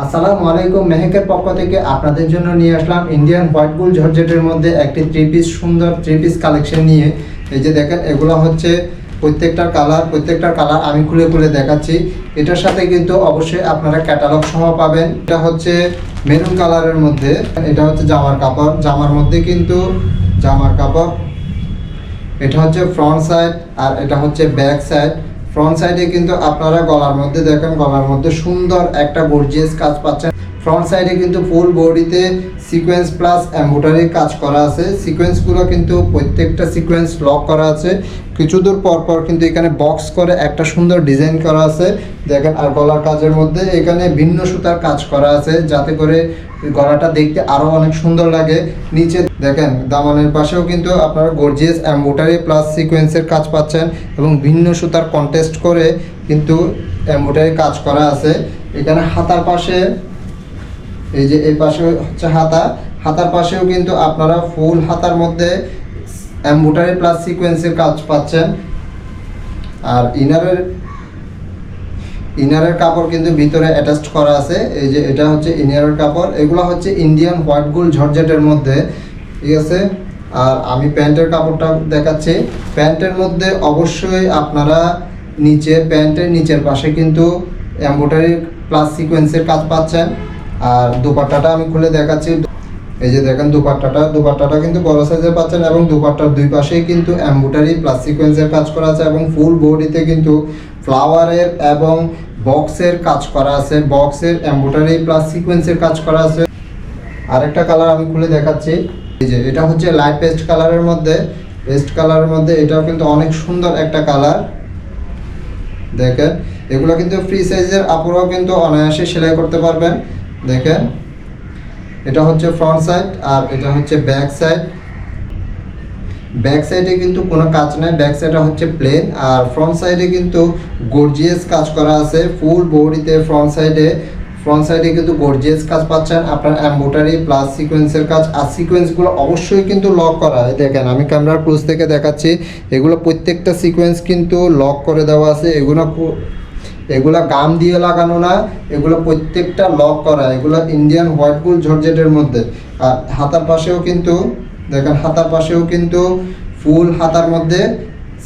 আসসালামু আলাইকুম, মেহেকের পক্ষ থেকে আপনাদের জন্য নিয়ে আসলাম ইন্ডিয়ান হোয়াইট গুল জর্জেটের মধ্যে একটি থ্রি পিস সুন্দর থ্রি পিস কালেকশন নিয়ে। এই যে দেখেন, এগুলো হচ্ছে প্রত্যেকটার কালার প্রত্যেকটার কালার আমি খুলে খুলে দেখাচ্ছি। এটার সাথে কিন্তু অবশ্যই আপনারা ক্যাটালগ সহ পাবেন। এটা হচ্ছে মেরুন কালারের মধ্যে, এটা হচ্ছে জামার কাপড়। জামার মধ্যে কিন্তু জামার কাপড়, এটা হচ্ছে ফ্রন্ট সাইড আর এটা হচ্ছে ব্যাক সাইড ফ্রন্ট সাইডে কিন্তু আপনারা গলার মধ্যে দেখেন গলার মধ্যে সুন্দর একটা গর্জিয়াস কাজ পাচ্ছেন। ফ্রন্ট সাইডে কিন্তু ফুল বডিতে সিকোয়েন্স প্লাস এম্বোটারি কাজ করা আছে। সিকোয়েন্সগুলো কিন্তু প্রত্যেকটা সিকোয়েন্স লক করা আছে। কিছু দূর পর পর কিন্তু এখানে বক্স করে একটা সুন্দর ডিজাইন করা আছে। দেখেন আর গলার কাজের মধ্যে এখানে ভিন্ন সুতার কাজ করা আছে, যাতে করে গলাটা দেখতে আরও অনেক সুন্দর লাগে। নিচে দেখেন, দামানের পাশেও কিন্তু আপনারা গর্জিয়াস এম্বোটারি প্লাস সিকোয়েন্সের কাজ পাচ্ছেন এবং ভিন্ন সুতার কন্টেস্ট করে কিন্তু এম্বোটারি কাজ করা আছে। এখানে হাতার পাশে এই যে এই পাশে হচ্ছে হাতা। হাতার পাশেও কিন্তু আপনারা ফুল হাতার মধ্যে এম্বোটারি প্লাস সিকোয়েন্সের কাজ পাচ্ছেন। আর ইনারের ইনারের কাপড় কিন্তু ভিতরে অ্যাটাচড করা আছে। এই যে এটা হচ্ছে ইনারের কাপড়। এগুলো হচ্ছে ইন্ডিয়ান হোয়াইট গোল ঝরঝেটের মধ্যে। ঠিক আছে? আর আমি প্যান্টের কাপড়টা দেখাচ্ছি। প্যান্টের মধ্যে অবশ্যই আপনারা নিচে, প্যান্টের নিচের পাশে কিন্তু এম্বোটারি প্লাস সিকোয়েন্সের কাজ পাচ্ছেন। আর দুপাট্টাটা আমি খুলে দেখাচ্ছি। এই যে দেখেন দুপাট্টাটা দুপাট্টাটা কিন্তু বড় সাইজের পাচ্ছেন এবং দুপাট্টার দুই পাশেই কিন্তু এম্বোটারি প্লাস কাজ করা আছে এবং ফুল বডিতে কিন্তু ফ্লাওয়ারের এবং বক্সের কাজ করা আছে। বক্সের এম্বোটারি প্লাস সিকোয়েন্সের কাজ করা আছে। আরেকটা কালার আমি খুলে দেখাচ্ছি। এই যে, এটা হচ্ছে লাইট পেস্ট কালারের মধ্যে। পেস্ট কালারের মধ্যে এটাও কিন্তু অনেক সুন্দর একটা কালার দেখেন, এগুলো কিন্তু ফ্রি সাইজের আপুরাও কিন্তু অনায়াসে সেলাই করতে পারবেন। দেখেন, এটা হচ্ছে ফ্রন্ট সাইড আর এটা হচ্ছে ব্যাক সাইড ব্যাক সাইডে কিন্তু কোনো কাজ নাই ব্যাক সাইডে হচ্ছে প্লেন আর ফ্রন্ট সাইডে কিন্তু গর্জিয়াস কাজ করা আছে ফুল বডিতে ফ্রন্ট সাইডে ফ্রন্ট সাইডে কিন্তু গর্জিয়াস কাজ পাচ্ছেন, আপনার এম্বোটারি প্লাস সিকোয়েন্সের কাজ। আর সিকোয়েন্সগুলো অবশ্যই কিন্তু লক করা। দেখেন, আমি ক্যামেরার ক্লোজ থেকে দেখাচ্ছি, এগুলো প্রত্যেকটা সিকোয়েন্স কিন্তু লক করে দেওয়া আছে। এগুলো এগুলা গাম দিয়ে লাগানো না, এগুলো প্রত্যেকটা লক করা, এগুলো ইন্ডিয়ান হোয়াইট গুল জর্জেটের মধ্যে। আর হাতার পাশেও কিন্তু, দেখেন হাতার পাশেও কিন্তু ফুল হাতার মধ্যে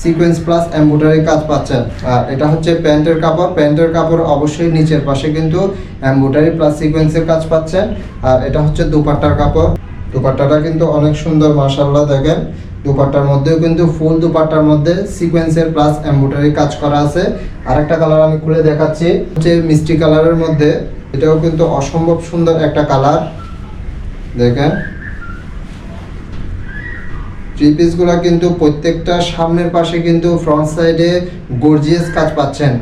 সিকোয়েন্স প্লাস এম্বোটারি কাজ পাচ্ছেন। আর এটা হচ্ছে প্যান্টের কাপড় প্যান্টের কাপড় অবশ্যই নিচের পাশে কিন্তু এম্বোটারি প্লাস সিকোয়েন্সের কাজ পাচ্ছেন। আর এটা হচ্ছে দুপাট্টার কাপড়। দুপাট্টাটা কিন্তু অনেক সুন্দর মাশাল্লাহ দেখেন। দুপাট্টার মধ্যেও কিন্তু ফুল দুপাট্টার মধ্যে সিকোয়েন্সের প্লাস এম্বোটারি কাজ করা আছে। আরেকটা কালার আমি খুলে দেখাচ্ছি, হচ্ছে মিষ্টি কালারের মধ্যে। এটাও কিন্তু অসম্ভব সুন্দর একটা কালার দেখেন। থ্রি পিসগুলো কিন্তু প্রত্যেকটা সামনের পাশে কিন্তু ফ্রন্ট সাইডে গর্জিয়াস কাজ পাচ্ছেন।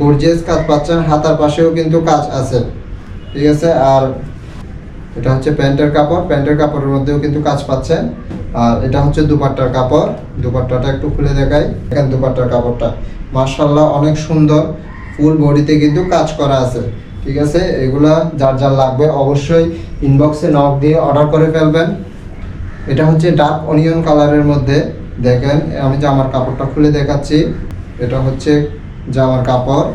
গর্জিয়াস কাজ পাচ্ছেন, হাতার পাশেও কিন্তু কাজ আছে। ঠিক আছে? আর এটা হচ্ছে প্যান্টের কাপড়। প্যান্টের কাপড়ের মধ্যেও কিন্তু কাজ পাচ্ছেন। আর এটা হচ্ছে দুপাট্টার কাপড়। দুপাট্টাটা একটু খুলে দেখাই। দেখেন দুপাট্টার কাপড়টা। মার্শাল্লাহ অনেক সুন্দর। ফুল বডিতে কিন্তু কাজ করা আছে। ঠিক আছে? এগুলা যার যার লাগবে অবশ্যই ইনবক্সে নক দিয়ে অর্ডার করে ফেলবেন। এটা হচ্ছে ডার্ক অনিয়ন কালারের মধ্যে। দেখেন, আমি জামার কাপড়টা খুলে দেখাচ্ছি। এটা হচ্ছে জামার কাপড়।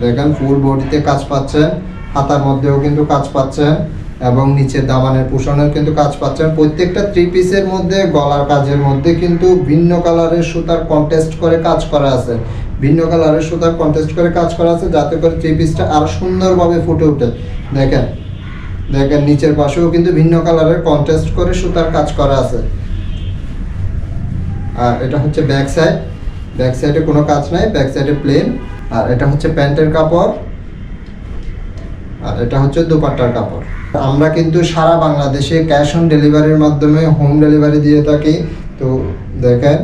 দেখেন, ফুল বডিতে কাজ পাচ্ছেন হাতার মধ্যেও কিন্তু কাজ পাচ্ছেন এবং নিচের দামানের পোষণেও কিন্তু কাজ পাচ্ছেন। প্রত্যেকটা থ্রি পিসের মধ্যে গলার কাজের মধ্যে কিন্তু ভিন্ন কালারের সুতার কন্টেস্ট করে কাজ করা আছে। ভিন্ন কালারের সুতার কন্টেস্ট করে কাজ করা আছে, যাতে করে থ্রি পিসটা আরও সুন্দরভাবে ফুটে ওঠে দেখেন দেখেন নিচের পাশেও কিন্তু ভিন্ন কালারের কন্টেস্ট করে সুতার কাজ করা আছে। আর এটা হচ্ছে ব্যাক সাইড ব্যাক সাইডে কোনো কাজ নাই ব্যাক সাইডে প্লেন আর এটা হচ্ছে প্যান্টের কাপড়। এটা হচ্ছে দুপাট্টার কাপড়। আমরা কিন্তু সারা বাংলাদেশে ক্যাশ অন ডেলিভারির মাধ্যমে হোম ডেলিভারি দিয়ে থাকি। তো দেখেন,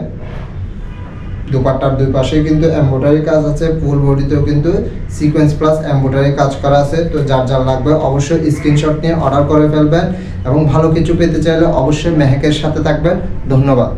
দুপাট্টার দুই পাশে কিন্তু এম্ব্রয়ডারি কাজ আছে ফুল বডিতেও কিন্তু সিকোয়েন্স প্লাস এম্ব্রয়ডারি কাজ করা আছে। তো যার যার লাগবে অবশ্যই স্ক্রিনশট নিয়ে অর্ডার করে ফেলবেন এবং ভালো কিছু পেতে চাইলে অবশ্যই মেহেকের সাথে থাকবেন। ধন্যবাদ।